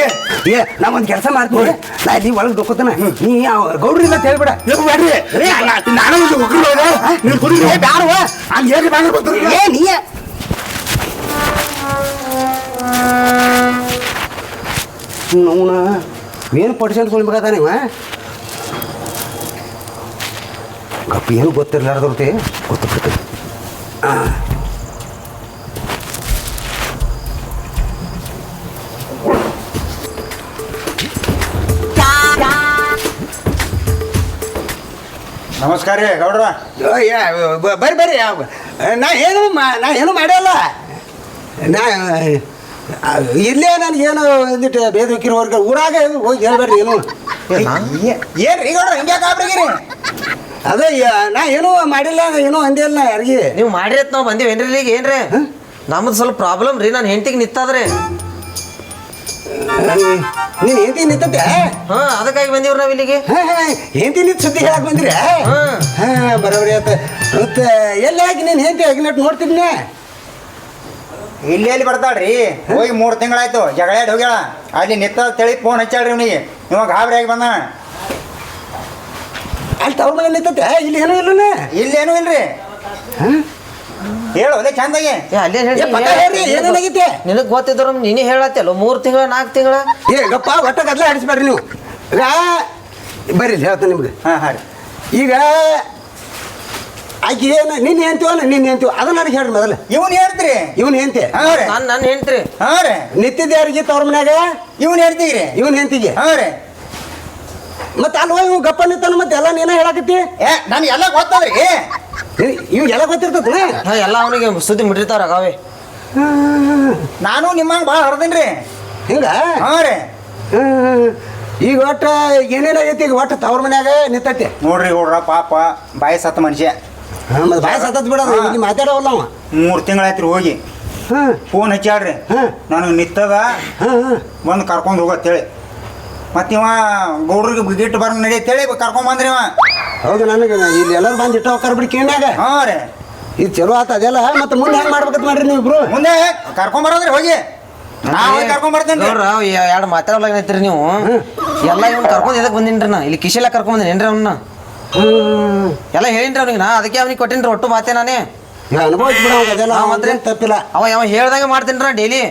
S5: ಏ ನಾ ಒಂದು ಕೆಲಸ ಮಾಡ್ತೀನಿ ನಾ ಇಲ್ಲಿ ಒಳಗೆ ದೊಕ್ಕೋತಾನ ನೀ ಗೌಡ್ರಿ ಇಲ್ಲ ಅಂತ ಹೇಳ್ಬೇಡ.
S4: ನಾ- ನಾನು ಹೋದ ನೀವು ಕುಡಿ
S5: ಬ್ಯಾಡವ್ವ.
S4: ಹಂಗೆ ಹೇಗೆ ಬ್ಯಾಂಗ್ಳೂರ್ ಬರ್ತೀರಿ
S5: ಏ ನೀ ನೋಣ ಏನು ಪರ್ಸೆಂಟ್ ಕೊಡ್ಬೇಕಾದ ನೀವ ಗಪ್ಪ ಏನು ಗೊತ್ತಿರ್ಲಾರ್ದವ್ರತೆ ಗೊತ್ತಿರ್ತದೆ ಬಿಡ್ತದೆ
S3: ನಮಸ್ಕಾರ ರೀ ಗೌಡ್ರ.
S5: ಬರ್ರಿ ಬರ್ರಿ ನಾ ಏನು ಮಾ- ನಾ ಏನು ಮಾಡಲ್ಲ. ನಾ ಇಲ್ಲೇ ನಾನು ಏನು ಒಂದಿಟ್ಟು ಬೇದ ಹೊಕ್ಕಿರೋರ್ಗೆ ಊರಾಗ ಹೋಗಿ ಹೇಳ್ಬೇಡ್ರಿ ಏನು. ಏನು? ರೀ ಗೌಡ್ರ ಹಿಂಗೆ ಕಾಬ್ರಿಗಿರಿ. ಅದೇ ನಾ ಏನೂ ಮಾಡಿಲ್ಲ ಏನೂ ಅಂದಿಲ್ಲ ಯಾರಿಗೆ.
S1: ನೀವು ಮಾಡಿರಿ ನಾವು ಬಂದೀವಿ ಏನ್ರಿ ಈಗ ಏನ್ರಿ? ನಮ್ದು ಸ್ವಲ್ಪ ಪ್ರಾಬ್ಲಮ್ ರೀ ನಾನು ಹೆಂಡತಿಗೆ ನಿಂತಾದ್ರೆ.
S5: ನೀನು ಹೆಂಡತಿ ನಿಂತತೆ
S1: ಹಾ ಅದಕ್ಕಾಗಿ ಬಂದೀವ್ರಿ ನಾವು ಇಲ್ಲಿಗೆ.
S5: ಹೆಂಡತಿ ನಿಂತ ಸುದ್ದಿ ಹೇಳಕ್ ಬಂದ್ರಿ?
S1: ಹಾ.
S5: ಹಾ ಬರೋಬ್ರಿ ಆತ ಮತ್ತೆ ಎಲ್ಲಿ ಹಾಕಿ ನೀನು ಹೆಂಡತಿ ಹಾಕಿ ನೋಡ್ತಿದ್ನ?
S3: ಇಲ್ಲಿ ಎಲ್ಲಿ ಬರ್ತಾಳ್ರಿ? ಹೋಗಿ ಮೂರು ತಿಂಗಳಾಯ್ತು ಜಗಳಾಡಿ ಹೋಗ್ಯಾಳ. ಅಲ್ಲಿ ನಿತ್ತ ತಳಿ ಫೋನ್ ಹಚ್ಚಾಳ್ರಿ ಇವನಿಗೆ ಇವಾಗ ಗಾಬರಿ ಆಗಿ ಬಂದ
S5: ಅಲ್ಲಿ ತವ್ರ ಮನೆ ನಿಂತತೆ? ಇಲ್ಲಿ ಏನೂ ಇಲ್ಲ
S3: ಇಲ್ಲೇನೂ ಇಲ್ರಿ. ಹೇಳು ಅದೇ ಚಂದಾಗಿ.
S1: ಏ ಅಲ್ಲೇ
S5: ಹೇಳಿ ಏನೇನಾಗೈತೆ?
S1: ನಿನಗ್ ಗೊತ್ತಿದ್ರು ನೀನೇ ಹೇಳತ್ತಲ್ಲ ಮೂರು ತಿಂಗಳ ನಾಲ್ಕು ತಿಂಗಳ?
S5: ಏ ಗಪ್ಪ ಒಟ್ಟ ಗದ್ಲ ಆಡಿಸ್ಬೇಡ್ರಿ ನೀವು. ಈಗ ಬರ್ರಿ ಹೇಳ್ತೇನೆ ನಿಮ್ಗೆ.
S3: ಹಾಂ ಹಾಂ ರೀ.
S5: ಈಗ ಆಕೆ ಏನು ನಿನ್ನ ಹೆಂತೀವಲ್ಲ ನಿನ್ನ ಹೆಂತೀವ ಅದನ್ನ ನನಗೆ ಹೇಳ್ರಿ ಮೊದಲು.
S3: ಇವನ್ ಹೇಳ್ತೀರಿ?
S5: ಇವನ್ ಹೆಂತಿ
S3: ಹಾಂ ರೀ.
S1: ನಾನ್ ನನ್ನ ಹೆಂಡ್ತ್ರಿ
S3: ಹಾಂ ರೀ.
S5: ನಿಂತಿದ್ದ ಯಾರಿಗೆ ತವ್ರ ಮನ್ಯಾಗ?
S3: ಇವನ್ ಹೇಳ್ತೀರಿ
S5: ಇವನ್ ಹೆಂತಿಗೆ
S3: ಹಾಂ ರೀ.
S5: ಮತ್ತೆ ಅಲ್ವಾ ಇವ್ ಗಪ್ಪ ನಿಂತಾನ ಮತ್ತೆ ಎಲ್ಲ ನೀನ ಹೇಳಕತ್ತಿ?
S3: ಏ ನಾನು ಎಲ್ಲ ಗೊತ್ತದ್ರಿ.
S5: ಇವ್ ಎಲ್ಲ ಗೊತ್ತಿರ್ತದ
S1: ಹಾ ಎಲ್ಲ ಅವನಿಗೆ ಸುದ್ದಿ ಮುಟ್ಟಿರ್ತಾರ ಗಾವೆ
S3: ನಾನು ನಿಮ್ಮಂಗೆ ಭಾಳ ಹರ್ದೀನಿ
S5: ಹಿಂಗ?
S3: ಹಾಂ ರೀ.
S5: ಈಗ ಒಟ್ಟ ಏನೇನಾಗೈತಿ? ಈಗ ಒಟ್ಟ ತವ್ರ ಮನ್ಯಾಗ ನಿಂತೈತಿ?
S3: ನೋಡ್ರಿ ಹುಡ್ರ ಪಾಪ ಬಾಯಿ ಸತ್ತ ಮನುಷ್ಯ.
S5: ಮತ್ತೆ ಬಾಯ್ ಸತತ್ ಬಿಡೋದು. ಇಲ್ಲಿ ಅವ.
S3: ಮೂರು ತಿಂಗಳಾಯ್ತು ರೀ ಹೋಗಿ. ಫೋನ್ ಹಚ್ಚಾಡ್ರಿ
S5: ಹಾಂ.
S3: ನನಗೆ ನಿತ್ತದ
S5: ಹಾಂ
S3: ಬಂದು ಕರ್ಕೊಂಡು ಹೋಗತ್ತೇಳಿ ಮತ್ತೆ ಇವ ಗೌಡ್ರಿಗೆ ಗಿಟ್ಟು ಬರಂಗ್ ನಡಿಯತ್ತೇಳಿ ಕರ್ಕೊಂಡ್ ಬಂದ್ರಿ ಇವ.
S5: ಹೌದು ನನಗೆ ಇಲ್ಲಿ ಎಲ್ಲರೂ ಬಂದು ಇಟ್ಟ ಹೋಗ್ತಾರ ಬಿಡಿ ಕಿವಿನ್ಯಾಗ
S3: ಹಾಂ ರೀ.
S5: ಇದು ಚಲೋ ಆತ ಅದೆಲ್ಲ. ಮತ್ತೆ ಮುಂದೆ ಹೆಂಗ್ ಮಾಡ್ಬೇಕಂತ ಮಾಡ್ರಿ ನೀವು ಇಬ್ರು?
S3: ಮುಂದೆ ಕರ್ಕೊಂಡ್ ಬರೋದ್ರಿ ಹೋಗಿ. ನಾ ಹೋಗಿ ಕರ್ಕೊಂಡ್ ಬರ್ತೇನೆ
S1: ನೋಡ್ರ ಎರಡು ಮಾತಾಡಲಾಗೈತ್ರಿ ನೀವು. ಎಲ್ಲ ಇವ್ನು ಕರ್ಕೊಂಡ್ ಎದಕ್ಕೆ ಬಂದಿನ್ರಿ ನಾ? ಇಲ್ಲಿ ಕಿಶೆಲ್ಲ ಕರ್ಕೊಂಡ್ ಬಂದಿನ್ರಿ ಅವನ್ನ ಎಲ್ಲ ಹೇಳಿನ್ರಿ ಅವ್ನಿಗೆ ನಾ ಅದಕ್ಕೆ ಅವ್ನಿಗೆ ಕೊಟ್ಟಿನ್ರಿ ಒಟ್ಟು ಮಾತೆ ನಾನೇ.
S5: ಈಗ ಅನುಭವ ಬಿಡ ಅದೆಲ್ಲ
S1: ಹಾ, ಮತ್ತೆ?
S5: ಅವಂದೇನ್ ತಪ್ಪಿಲ್ಲ.
S1: ಅವ ಯಾವ ಹೇಳ್ದಂಗೆ ಮಾಡ್ತೀನಿ ನಾ ಡೈಲಿ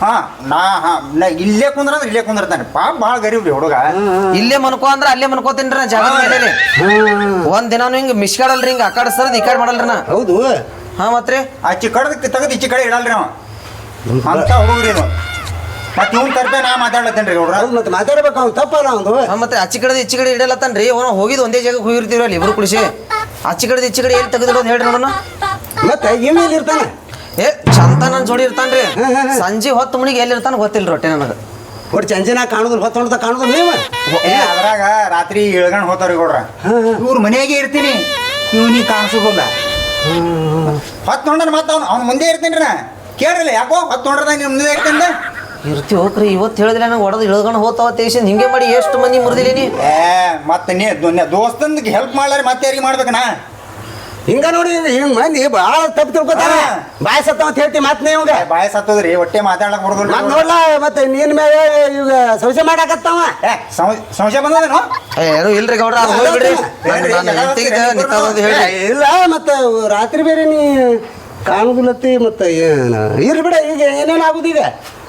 S3: ಹಾ ನಾ ಹಾ ನಾ ಇಲ್ಲೇ ಕುಂದ್ರ ಇಲ್ಲೇ ಕುಂದಿರ್ತಾನೆ ಪಾಪ ಭಾಳ ಗರೀಬ್ ರೀ ಹುಡುಗ.
S1: ಇಲ್ಲೇ ಮನ್ಕೋ ಅಂದ್ರೆ ಅಲ್ಲೇ ಮನ್ಕೋತೀನಿ ನಾ ಜಾಗ ಮೇಲೆ ಒಂದ್ ದಿನಾನು ಹಿಂಗ್ ಮಿಸ್ಕಾಡಲ್ರಿ ಹಿಂಗ ಆ ಕಡೆ ಸರ್ದ್ ಈ ಕಡೆ ಮಾಡಲ್ರಿ ನಾ.
S5: ಹೌದು.
S1: ಹಾ ಮತ್ರಿ?
S3: ಆ ಚಿಕ್ಕಡದಕ್ಕೆ ತೆಗೆದು ಈಚೆ ಕಡೆ ಇಡಲ್ರಿ ಅವ. ಅಂತ ಹುಡುಗ್ರಿ ಇದು ಮತ್ತೆ ಇವ್ನ ತರ್ಪೆ ನಾ ಮಾತಾಡ್ಲತ್ತೇನ್ರಿ ಹುಡುಗ
S5: ಹೌದು ಮತ್ತೆ ಮಾತಾಡ್ಬೇಕು ಅವ್ನು ತಪ್ಪಲ್ಲ ಅವ್ನು
S1: ಹಾ ಮತ್ತೆ ಆಚೆ ಕಡೆ ಈಚೆ ಕಡೆ ಇಡಲತ್ತನ್ರಿ. ಅವನು ಹೋಗಿದ್ ಒಂದೇ ಜಾಗಕ್ಕೆ ಹೋಗಿರ್ತೀವಿ ಅಲ್ಲಿ ಇಬ್ರು ಕುಡಿಸಿ ಆಚೆ ಕಡೆ ಈಚೆ ಕಡೆ ಎಲ್ಲಿ ತೆಗೆದಿಡೋದು ಹೇಳ್ರಿ ನೋಡೋಣ
S5: ಮತ್ತೆ ಇವ್ ಎಲ್ಲಿ ಇರ್ತಾನೆ?
S1: ಏ ಚಂತ ನನ್ನ ಜೋಡಿ ಇರ್ತಾನ್ರಿ. ಸಂಜೆ ಹೊತ್ತು ಮುಣಿಗೆ ಎಲ್ಲಿ ಇರ್ತಾನ ಗೊತ್ತಿಲ್ಲ ರೊಟ್ಟಿ ನನಗೆ.
S5: ಒಟ್ಟು ಚಂಜನ ಕಾಣುದಿಲ್ಲ ಹೊತ್ತೊಂಡ್ದ ಕಾಣುದಿಲ್ಲ ನೀವು?
S3: ಏ ಅದ್ರಾಗ ರಾತ್ರಿ ಇಳ್ಗಣ್ ಹೋತಾವ್ರಿ ಗೌಡ್ರ. ಇವ್ರು ಮನೆಯಾಗೆ ಇರ್ತೀನಿ. ಇವ್ನಿಗೆ ಕಾಣಿಸೋದಿಲ್ಲ ಹೊತ್ತು ನೋಡ್ರ ಮತ್ತೆ ಅವ್ನು ಅವ್ನ ಮುಂದೆ ಇರ್ತೀನಿ ನಾ. ಕೇಳ್ರಲ್ಲ ಯಾಕೋ ಹೊತ್ತು ನೋಡ್ರದ ನಿಮ್ಮ ಮುಂದೆ ಇರ್ತೀನಿ
S1: ಇರ್ತೀವಿ ಹೋಗ್ರಿ ಇವತ್ತು ಹೇಳಿದ್ರೆ ನಂಗೆ ಹೊಡೆದು ಇಳ್ಕೊಂಡು ಹೋತಾವ ತೇಸಿಂದ ಹಿಂಗೆ ಮಾಡಿ ಎಷ್ಟು ಮಂದಿ ಮುರಿದಿದ್ದೀನಿ
S3: ಏ ಮತ್ತೆ ನೀ ದೋಸ್ತಂದಿಗೆ ಹೆಲ್ಪ್ ಮಾಡ್ಲಾರ ಮತ್ತೆ ಯಾರಿಗೆ ಮಾಡ್ಬೇಕನಾ
S5: ಹಿಂಗ ನೋಡಿ ಹಿಂಗ್ ಮಂದಿ ಭಾಳ ತಪ್ಪು ತಿಳ್ಕೊತಾರ. ಬಾಯ್ ಸತ್ತ ಅಂತ ಹೇಳ್ತಿ ಮಾತ್ ನೀವಾಗ
S3: ಬಾಯ ಸತ್ತದ್ರಿ ಹೊಟ್ಟೆ ಮಾತಾಡಕ್
S5: ಮತ್
S3: ನಾನು
S5: ನೋಡ್ಲಾ ಮತ್ತೆ ನೀನ್ ಮೇಲೆ ಈಗ ಸಂಶಯ ಮಾಡಾಕತ್ತಾವ?
S3: ಏ ಸಂ- ಸಂಶಯ ಬಂದದೇನು?
S1: ಏನು ಇಲ್ರಿ ಗೌಡ್ರ ಅದು ಹೋಗ್ಬಿಡ್ರಿ. ನಾನು ಹೆಂಡ್ತಿಗೆ ಹೇಳಿ.
S5: ಇಲ್ಲ ಮತ್ತೆ ರಾತ್ರಿ ಬೇರೆ ನೀ ಕಾಣುದಿಲ್ಲತ್ತಿ ಮತ್ತೆ ಏನು? ಇರ್ಲಿ ಬಿಡ ಈಗ ಏನೇನು ಆಗುದೀಗ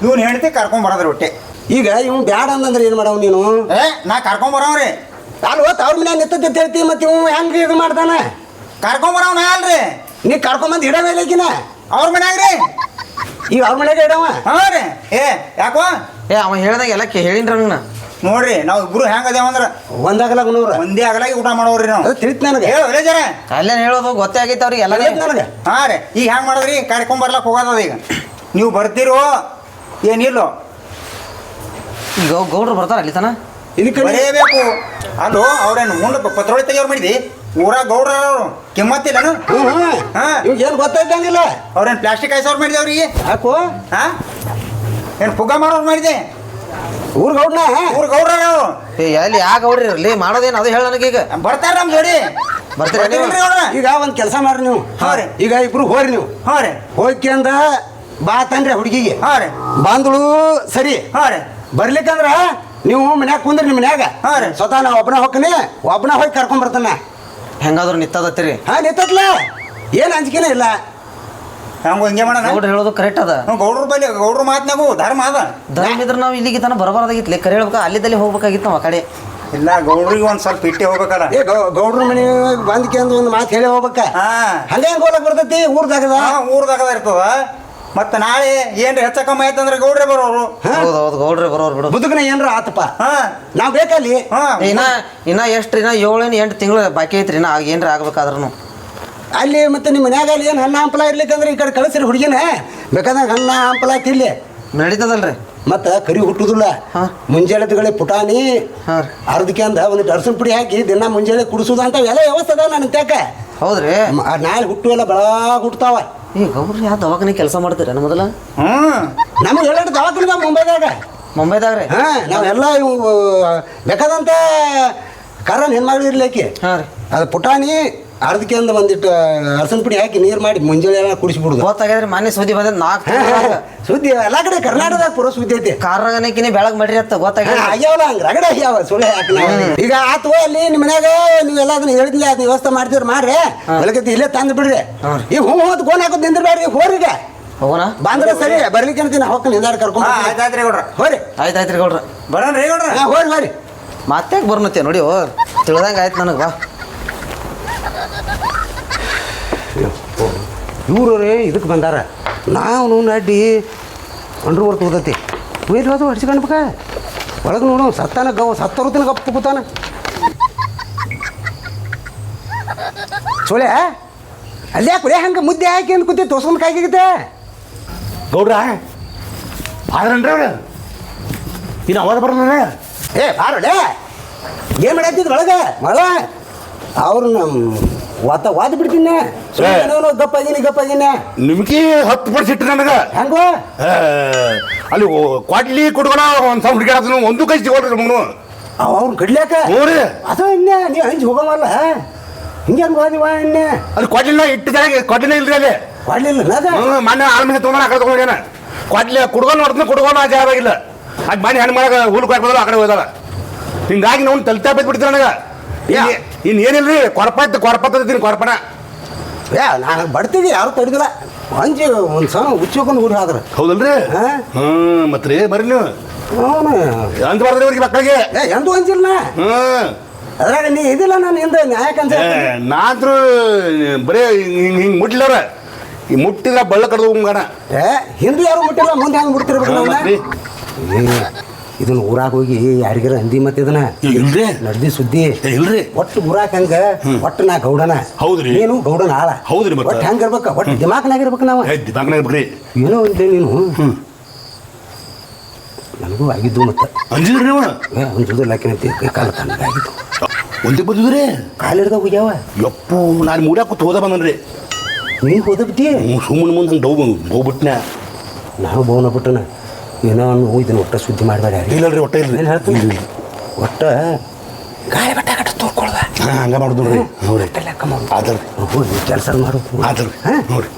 S3: ಇವ್ನ ಹೆಂಡತಿ ಕರ್ಕೊಂಡ್ ಬರೋದ್ರ ಹೊಟ್ಟೆ.
S5: ಈಗ ಇವ್ ಬ್ಯಾಡ ಅಂತಂದ್ರೆ ಏನು ಮಾಡವ್ ನೀನು?
S3: ಏ ನಾ ಕರ್ಕೊಂಡ್ ಬರೋವ್ರಿ.
S5: ನಾನು ಅವ್ರ ಮನ್ಯಾಗ ನಿಂತದ್ದು ಅಂತ ಹೇಳ್ತಿ ಮತ್ತೆ ಇವ್ ಹೆಂಗ್ ಇದು ಮಾಡ್ತಾನೆ
S3: ಕರ್ಕೊಂಡ್ ಬರೋವ್ ನಾ ಅಲ್ರಿ.
S5: ನೀ ಕರ್ಕೊಂಬಂದು ಇಡವ ಇಲ್ಲಕಿನ
S3: ಅವ್ರ ಮನ್ಯಾಗ್ರಿ
S5: ಈಗ ಅವ್ರ ಮನೆಗೆ ಇಡವ?
S3: ಹಾ ರೀ. ಏ ಯಾಕೋ?
S1: ಏ ಅವ ಹೇಳ್ದಾಗ ಎಲ್ಲ ಕೇ ಹೇಳಿನ್ರಿ ಅವ್ನಿಗೆ ನಾ
S3: ನೋಡ್ರಿ ನಾವು ಇಬ್ರು ಹೆಂಗ್ ಅದೇವ ಅಂದ್ರ?
S5: ಒಂದಾಗಲ ನೂರ.
S3: ಒಂದೇ ಆಗಲಾಗಿ ಊಟ ಮಾಡೋರಿ ನಾವು.
S5: ಅದು ತಿಳಿತ್ ನನಗೆ.
S3: ಹೇಳು ಜರ
S1: ಅಲ್ಲೇನ್ ಹೇಳೋದು ಗೊತ್ತೇ ಆಗೈತೆ ಅವ್ರಿಗೆ ಎಲ್ಲ
S5: ತಿಳಿತ್ ನನಗೆ.
S3: ಹಾ ರೀ ಈಗ ಹೆಂಗ್ ಮಾಡಿದ್ರಿ? ಕರ್ಕೊಂಡ್ ಬರ್ಲಕ್ ಹೋಗೋದ ಈಗ. ನೀವು ಬರ್ತೀರೋ ಏನಿಲ್ಲೋ.
S1: ಈಗ ಗೌಡ್ರು ಬರ್ತಾರ ಅಲ್ಲಿ ತನ?
S5: ಇದಕ್ಕೆ
S3: ಬರೆಯಬೇಕು. ಅಲ್ಲೋ ಅವ್ರೇನು ಮುಂದೆ ಪತ್ರೋಳಿ ತೆಗಿಯೋರು ಮಾಡಿದಿ? ಊರ ಗೌಡ್ರ ಅವರು. ಕಿಮ್ಮತ್ತಿಲ್ಲನು
S5: ಹ್ಮ್ ಹ್ಮ್.
S3: ಹಾ.
S5: ಇವ್ ಏನ್ ಗೊತ್ತಾಯ್ತಂಗಿಲ್ಲ.
S3: ಅವ್ರೇನು ಪ್ಲಾಸ್ಟಿಕ್ ಐಸೋರ್ ಮಾಡಿದೆ ಅವ್ರಿಗೆ
S5: ಯಾಕೋ?
S3: ಹಾ? ಏನು ಪುಗ್ಗ ಮಾಡೋರು ಮಾಡಿದೆ?
S5: ಊರ್ ಗೌಡ್ನ
S3: ಊರ್ ಗೌಡ್ರ ಅವರು.
S1: ಏ ಎಲ್ಲಿ ಯಾ ಗೌಡ್ರಿ ಇರಲಿ? ಮಾಡೋದೇನು? ಅದು ಹೇಳ ನನಗೀಗ.
S3: ಬರ್ತಾರ ನಮ್ ಜೋಡಿ.
S1: ಬರ್ತೀರಾ ನೀವು?
S5: ಈಗ ಒಂದ್ ಕೆಲಸ ಮಾಡ್ರಿ ನೀವು.
S3: ಹಾ ರೀ.
S5: ಈಗ ಇಬ್ರು ಹೋರಿ ನೀವು.
S3: ಹಾ ರೀ.
S5: ಬಾ ತನ್ರಿ ಹುಡುಗಿಗೆ.
S3: ಹಾ ರೀ.
S5: ಬಂದಳು ಸರಿ.
S3: ಹಾ ರೀ.
S5: ಬರ್ಲಿಕ್ಕಂದ್ರ ನೀವು ಮನ್ಯಾಗ ಕುಂದ್ರಿ ನಿಮ್ಮ ಮನ್ಯಾಗ.
S3: ಹಾ ರೀ.
S5: ಸ್ವತಃ ನಾ ಒಬ್ಬನ ಹೋಗ್ತೀನಿ ಒಬ್ಬನ ಹೋಗಿ ಕರ್ಕೊಂಡ್ ಬರ್ತಾನ.
S1: ಹೆಂಗಾದ್ರು ನಿತ್ತದತ್ತೀರಿ
S5: ಹಾ ನಿತ್ತಲ್ಲ ಏನ್ ಅಂಜಿಕೆನೇ ಇಲ್ಲ.
S3: ಹಂಗ ಹಿಂಗೆ ಮಾಡೋಣ?
S1: ಗೌಡ್ರು ಹೇಳೋದು ಕರೆಕ್ಟ್ ಅದ.
S3: ಹ್ಞೂ ಗೌಡ್ರ ಬಲ್ಲಿ ಗೌಡ್ರ ಮಾತ್ನಾಗು ಧರ್ಮ ಅದ.
S1: ಧರ್ಮ ಇದ್ರೆ ನಾವು ಇಲ್ಲಿಗೆ ತನ ಬರಬಾರ್ದಾಗಿತ್ತು. ಕರೆ ಹೇಳ್ಬೇಕು ಅಲ್ಲಿದ್ದಲ್ಲಿ ಹೋಗ್ಬೇಕಾಗಿತ್ತು ನಾವು ಆ ಕಡೆ.
S3: ಇಲ್ಲ ಗೌಡ್ರಿಗೆ ಒಂದ್ ಸ್ವಲ್ಪ ಇಟ್ಟಿ ಹೋಗ್ಬೇಕಲ್ಲ.
S5: ಏ ಗೌ- ಗೌಡ್ರ ಮನೆ ಬಂದ್ಕೆ ಅಂದ್ ಒಂದು ಮಾತು ಹೇಳಿ ಹೋಗ್ಬೇಕ.
S3: ಹಾ.
S5: ಹಂಗೆ ಹೆಂಗ್ ಹೋಗ್ಲಕ್ ಬರ್ತೈತಿ ಊರ್ದಾಗದ?
S3: ಊರ್ದಾಗದ ಇರ್ತದ. ಮತ್ತೆ ನಾಳೆ ಏನ್ರಿ ಹೆಚ್ಚ ಕಮ್ಮಿ ಆಯ್ತಂದ್ರೆ ಗೌಡ್ರೆ ಬರೋರು.
S1: ಹೌದು ಹೌದು ಗೌಡ್ರೆ ಬರೋರು ಬಿಡು.
S5: ಬದುಕನ ಏನ್ರ ಆತಪ್ಪ?
S3: ಹಾಂ.
S5: ನಾವ್ ಬೇಕಲ್ಲಿ
S3: ಹಾಂ.
S1: ಇನ್ನ ಇನ್ನ ಎಷ್ಟು ಇನ್ನ ಏಳೇನು ಎಂಟು ತಿಂಗಳು ಬಾಕಿ ಐತ್ರಿ ಇನ್ನ ಆಗ ಏನ್ರ ಆಗ್ಬೇಕಾದ್ರೂ
S5: ಅಲ್ಲಿ ಮತ್ತೆ ನಿಮ್ಮ ಮನ್ಯಾಗ ಅಲ್ಲಿ ಏನು ಹಣ್ಣ ಹಂಪಲ ಇರ್ಲಿಕ್ಕಂದ್ರೆ ಈ ಕಡೆ ಕಳಿಸ್ರಿ ಹುಡುಗಿನ. ಬೇಕಾದಾಗ ಹಣ್ಣ ಹಂಪಲ ತಿಲ್ಲಿ
S1: ನಡೀತದಲ್ರಿ.
S5: ಮತ್ತ ಕರಿ ಹುಟ್ಟುದಿಲ್ಲ.
S1: ಹಾ.
S5: ಮುಂಜಾನೆ ಪುಟಾಣಿ
S1: ಹಾ ರೀ.
S5: ಅರ್ಧಕ್ಕೆ ಅಂದ ಒಂದು ಅರ್ಸನ್ ಪುಡಿ ಹಾಕಿ ದಿನ ಮುಂಜಾನೆ ಕುಡಿಸೋದು ಅಂತ ಎಲ್ಲ ವ್ಯವಸ್ಥೆ ಅದಾವ ನನ್ನ ತ್ಯಾಕ
S1: ಹೌದ್ರಿ.
S5: ನಾಳೆ ಹುಟ್ಟು ಎಲ್ಲ ಬೆಳಗ ಹುಟ್ತಾವ.
S1: ಈ ಗೌರಿ ಯಾವ ದವಾಖಾನೆ ಕೆಲಸ ಮಾಡ್ತೀರ ಮೊದಲ?
S3: ಹ್ಮ್.
S5: ನಮಗೆ ಎಲ್ಲ ದವಾಖಾನೆ ಮುಂಬೈದಾಗ.
S1: ಮುಂಬೈದಾಗ ರೀ?
S5: ಹಾಂ ನಾವೆಲ್ಲ ಇವು ಬೇಕಾದಂಥ ಕರನ್ ಹೆಣ್ಮಗಳು ಇರ್ಲಿಕ್ಕೆ.
S1: ಹಾಂ ರೀ.
S5: ಅದು ಪುಟಾಣಿ ಅರ್ಧಕ್ಕೆ ಒಂದು ಒಂದಿಟ್ಟು ಅರಸನ ಪುಡಿ ಹಾಕಿ ನೀರು ಮಾಡಿ ಮುಂಜಾನೆ ಎಲ್ಲ ಕುಡಿಸ್ಬಿಡುದು.
S1: ಗೊತ್ತಾಗಿದ್ರೆ ಮನೆ ಸುದ್ದಿ ಬಂದ್ರೆ ನಾಲ್ಕು.
S5: ಸುದ್ದಿ ಎಲ್ಲ ಕಡೆ ಕರ್ನಾಟಕದಾಗ ಪುರ ಸುದ್ದಿ ಐತಿ.
S1: ಕಾರಣಕ್ಕಿನ ಬೆಳಗ್ ಮಾಡ್ರಿ ಅಂತ ಗೊತ್ತಾಗಿ
S5: ಆಗ್ಯಾವಲ್ಲ ಹಂಗ ರಗಡ ಆಗ್ಯಾವ ಸುಳ್ಳು ಹಾಕಿ ಈಗ ಆತು ಅಲ್ಲಿ ನಿಮ್ಮ ಮನ್ಯಾಗ ಎಲ್ಲ ಅದನ್ನ ಹೇಳಿದ್ಲಿ ಅದನ್ನ ವ್ಯವಸ್ಥೆ ಮಾಡ್ತೀರಿ ಮಾಡ್ರಿ. ಬೆಳಗ್ಗೆ ಇಲ್ಲೇ ತಂದು ಬಿಡ್ರಿ. ಈಗ ಹೂ ಹೋದ್ ಗೋನ್ ಹಾಕೋದು ನಿಂದಿರ್ಬೇಡ್ರಿ ಹೋರಿಗೆ
S1: ಹೋಗೋಣ.
S5: ಬಂದ್ರೆ ಸರಿ ಬರ್ಲಿಕ್ಕೆ ಅಂತೀನಿ ಹೋಗ್ತಾನೆ ಹಿಂದಾಡಿ ಕರ್ಕೊಂಡು
S3: ಹಾಂ ಆಯ್ತಾಯ್ತು ರೀ ಗೌಡ್ರ.
S5: ಹೋರಿ.
S1: ಆಯ್ತು ಆಯ್ತು ರೀ ಗೌಡ್ರ.
S3: ಬರೋಣ ರೀ ಗೌಡ್ರ.
S5: ಹಾ ಹೋರಿ ಹೋರಿ.
S1: ಮತ್ತೆ ಬರ್ನತ್ತೆ ನೋಡಿ ಓ. ತಿಳ್ದಂಗೆ ಆಯ್ತು ನನಗೆ ಬಾ.
S5: ಇವರು ಇದಕ್ಕೆ ಬಂದಾರ. ನಾವು ಅಡ್ಡಿ ಅಂಡ್ರು ವರ್ಕ್ ಹೋದತಿ ಒಯ್ದು ಹೋದು ಹಡ್ಸ್ಕೊಂಡ್ಬೇಕ ಒಳಗೆ ನೋಡು ಸತ್ತಾನ ಗವ್ ಸತ್ತರುತ್ತಿನ ಗಪ್ಪ ಕೂತಾನ. ಸೋಳೆ ಅಲ್ಲೇ ಕುಳೆ ಹಂಗೆ ಮುದ್ದೆ ಹಾಕಿ ಅಂತ ಕೂತಿ ತೋರ್ಸ್ಕೊಂಡು ಕಾಯ್ಕಿತ್ತೆ
S4: ಗೌಡ್ರ ಆದ್ರನ್ರಿ ಅವ್ರು. ಇನ್ನು ಅವಾಗ ಬರಲ್ಲ
S5: ಏ ಬಾರಡೆ ಏನು ಮಾಡತ್ತಿದ್ರು ಒಳಗೆ? ಮಳ ಅವ್ರು ನಮ್ಮ ವಾತ ವಾದ ಬಿಡ್ತೀನಿ. ಗಪ್ಪಾಗಿನಿ ಗಪ್ಪಾಗಿನಿ
S4: ನಿಮ್ಗೆ ಹತ್ತು ಪಟ್ಟು ಸಿಟ್ಟು ನನಗೆ.
S5: ಹೆಂಗ?
S4: ಅಲ್ಲಿ ಕ್ವಾಟ್ಲಿ ಕುಡ್ಕೊಳ ಒಂದು ಸಾವಿರ ಹುಡುಗಾಡೋದು ಒಂದು ಕೈ ಸಿಗೋಲ್ರಿ ನಮ್ಮನು
S5: ಅವ ಅವ್ನು ಕಡ್ಲ್ಯಾಕ?
S4: ಹ್ಞೂ ರೀ
S5: ಅದು ಇನ್ನೇ ನೀವು ಹಂಚಿ ಹೋಗಮಲ್ಲ ಹಿಂಗೆ ಹಂಗೆ ಹೋದಿವ ಇನ್ನೇ?
S4: ಅಲ್ಲಿ ಕ್ವಾಟ್ಲಿನ ಇಟ್ಟು ಜಾಗ ಕ್ವಾಟ್ಲಿನ ಇಲ್ರಿ ಅಲ್ಲಿ.
S5: ಕೊಡ್ಲಿಲ್ಲ ಅದ?
S4: ಆಳ್ಮನೆ ತೊಗೊಂಡು ಆ ಕಡೆ ತೊಗೊಂಡೇನ ಕ್ವಾಟ್ಲಿ ಕುಡ್ಕೊಂಡು ನೋಡ್ತೀನಿ ಕುಡ್ಕೊಂಡು ಆ ಜಾಗ ಇಲ್ಲ. ಅದು ಮನೆ ಹೆಣ್ಣು ಮಾಡಾಗ ಹುಲ್ ಕಾಯ್ಬೋದಲ್ಲ ಆ ಕಡೆ ಹೋದಲ್ಲ ಹಿಂಗಾಗಿ ನಾವು ತಲ್ತಾ ಬಿದ್ದು ಬಿಡ್ತೀರ ನನಗೆ. ಇನ್ನು ಏನಿಲ್ರಿ ಕೊರಪ ಇತ್ತು ಕೊರಪ ಕೊರಪಣ
S5: ಏ ನಾನು ಬಡ್ತೀವಿ ಯಾರು ತಡಿದಿಲ್ಲ. ಹಂಚಿ ಒಂದು ಸಣ್ಣ ಉಚ್ಚಿಕೊಂಡು ಊರಿ ಆದ್ರೆ
S4: ಹೌದಲ್ರಿ?
S5: ಹಾ?
S4: ಹ್ಞೂ ಮತ್ತೆ ರೀ ಬರ್ರಿ ನೀವು?
S5: ಅವನು
S4: ಅಂತ ಅವ್ರಿಗೆ ಮಕ್ಕಳಿಗೆ?
S5: ಏ ಎಂದೂ ಹಂಚಿಲ್ಲ ನಾ
S4: ಹ್ಞೂ
S5: ಅದ್ರಾಗ ನೀ ಇದಿಲ್ಲ ನಾನು ಹಿಂದೆ ನ್ಯಾಯಕಂತ
S4: ನಾದ್ರು ಬರೇ ಹಿಂಗೆ ಹಿಂಗೆ ಮುಟ್ಲವ್ರ ಈ ಮುಟ್ಟಿದ್ರ ಬಳ್ಳ ಕಡ್ದು ಹೋಗಣ
S5: ಏ ಹಿಂದೆ ಯಾರು ಮುಟ್ಟಿಲ್ಲ ಮುಂದೆ ಹೆಂಗೆ
S4: ಮತ್ರಿ
S5: ಇದನ್ನ ಊರಾಗ ಹೋಗಿ ಯಾರಿಗಾರ ಹಂದಿ ಮತ್ತೆ ಇದನ್ನ?
S4: ಇಲ್ರಿ.
S5: ನಡ್ದಿ ಸುದ್ದಿ.
S4: ಇಲ್ರಿ.
S5: ಒಟ್ಟು ಊರಾಗ ಹಂಗ ಒಟ್ಟು ನಾ ಗೌಡನ.
S4: ಹೌದ್ರಿ.
S5: ಏನು ಗೌಡನ ಆಳ.
S4: ಹೌದ್ರಿ.
S5: ಒಟ್ಟು ಹೆಂಗ ಇರ್ಬೇಕ ಒಟ್ಟು ದಿಮಾಕ್ನಾಗ ಇರ್ಬೇಕು ನಾವು.
S4: ದಿಮಾಕ್ನಾಗ ಬಿಡ್ರಿ
S5: ಏನೋ ಅಂದೆ ನೀನು. ನನಗೂ ಆಗಿದ್ದು ಮತ್ತೆ.
S4: ಅಂಜಿದ್ರಿ ನೀವು?
S5: ಏ ಜುದರ್ಲಾಕಿನಂತೆ ಕಾಲ ತಣ್ಣಗಾಗಿತ್ತು
S4: ಒಂದೇ ಬಂದಿದ್ರಿ?
S5: ಹೋಗ್ಯಾವ.
S4: ಯಪ್ಪು ನಾನು ಮೂಡ್ಯಾಕ ಕೂತ್ ಹೋದ ಬಂದನ್ರಿ.
S5: ನೀನು ಹೋದ ಬಿಟ್ಟಿ?
S4: ಸುಮ್ಮನೆ ಮುಂದೆ ಹಂಗೆ ಡೌ ಹೋಗ್ಬಿಟ್ನ.
S5: ನಾನು ಬೋನ ಬಿಟ್ಟನ. ಏನೋ ಅನ್ನು ಇದನ್ನ ಒಟ್ಟ ಸುದ್ದಿ ಮಾಡಬೇಡ ಇಲ್ಲ
S4: ರೀ ಒಟ್ಟ ಇಲ್ರಿ.
S5: ಏನು ಹೇಳ್ತೀನಿ ಒಟ್ಟ ಗಾಳಿ ಬಟ್ಟೆ ಕಟ್ಟ ತೋರ್ಕೊಳ್ದ
S4: ಹಂಗೆ ಮಾಡುದು ನೋಡ್ರಿ. ನೋಡ್ರಿ.
S5: ಲೆಕ್ಕ ಮಾಡು
S4: ಆದಲ್ರಿ
S5: ಹೋಗಿ ಕೆಲಸ ಮಾಡು.
S4: ಆದ್ರೆ
S5: ಹಾಂ?
S4: ನೋಡ್ರಿ.